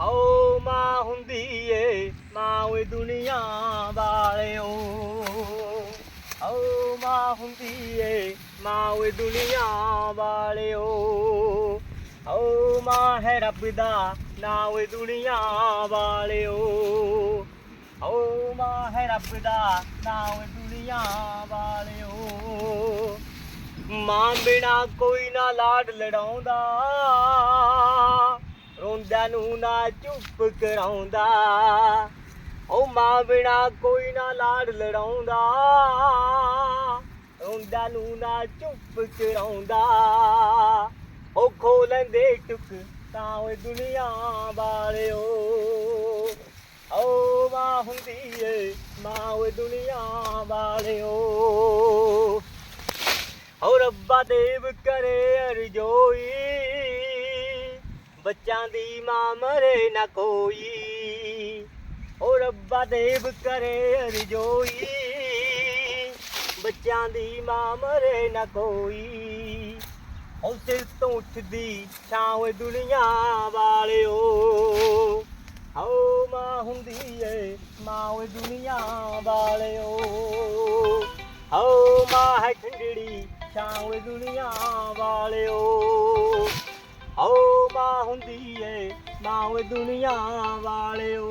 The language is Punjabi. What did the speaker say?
ਹਉ ਮਾਂ ਹੁੰਦੀ ਏ, ਮਾਂ ਓਏ ਦੁਨੀਆ ਵਾਲਿਓ। ਹਉ ਮਾਂ ਹੁੰਦੀ ਏ, ਮਾਂ ਓਏ ਦੁਨੀਆ ਵਾਲਿਓ। ਹਉ ਮਾਂ ਹੈ ਰੱਬ ਦਾ, ਨਾ ਓਏ ਦੁਨੀਆ ਵਾਲਿਓ। ਹਉ ਮਾਂ ਹੈ ਰੱਬ ਦਾ, ਨਾਂ ਓਏ ਦੁਨੀਆ ਵਾਲਿਓ। ਮਾਂ ਬਿਨਾ ਕੋਈ ਨਾ ਲਾਡ ਲੜਾਉਂਦਾ। ਰੋਂਦਿਆਂ ਨੂੰ ਨਾ ਚੁੱਪ ਕਰਾਉਂਦਾ। ਉਹ ਮਾਂ ਬਿਨਾ ਕੋਈ ਨਾ ਲਾਡ ਲੜਾਉਂਦਾ। ਰੋਂਦਿਆਂ ਨੂੰ ਨਾ ਚੁੱਪ ਕਰਾਉਂਦਾ। ਉਹ ਖੋ ਲੈਂਦੇ ਟੁਕ ਤਾਂ ਓਏ ਦੁਨੀਆ ਵਾਲਿਓ। ਓ ਮਾਂ ਹੁੰਦੀ ਏ, ਮਾਂ ਓਏ ਦੁਨੀਆ ਵਾਲਿਓ। ਓ ਰੱਬਾ ਦੇਵ ਕਰੇ ਅਰਜੋਈ। ਬੱਚਾਂ ਦੀ ਮਾਂ ਮਰੇ ਨਾ ਕੋਈ। ਓ ਰੱਬਾ ਦੇਵ ਕਰੇ ਅਰਜੋਈ। ਬੱਚਾਂ ਦੀ ਮਾਂ ਮਰੇ ਨਾ ਕੋਈ। ਓ ਸਿਰ ਤੋਂ ਉੱਠਦੀ ਛਾਂ ਓਏ ਦੁਨੀਆ ਵਾਲਿਓ। ਹਉ ਮਾਂ ਹੁੰਦੀ ਏ, ਮਾਂ ਓਏ ਦੁਨੀਆ ਵਾਲਿਓ। ਹਉ ਮਾਂ ਹੈ ਠੰਡੜੀ ਛਾਂ ਓਏ ਦੁਨੀਆ ਵਾਲਿਓ। ਹੁੰਦੀ ਏ ਮਾਂ ਓਏ ਦੁਨੀਆ ਵਾਲਿਓ।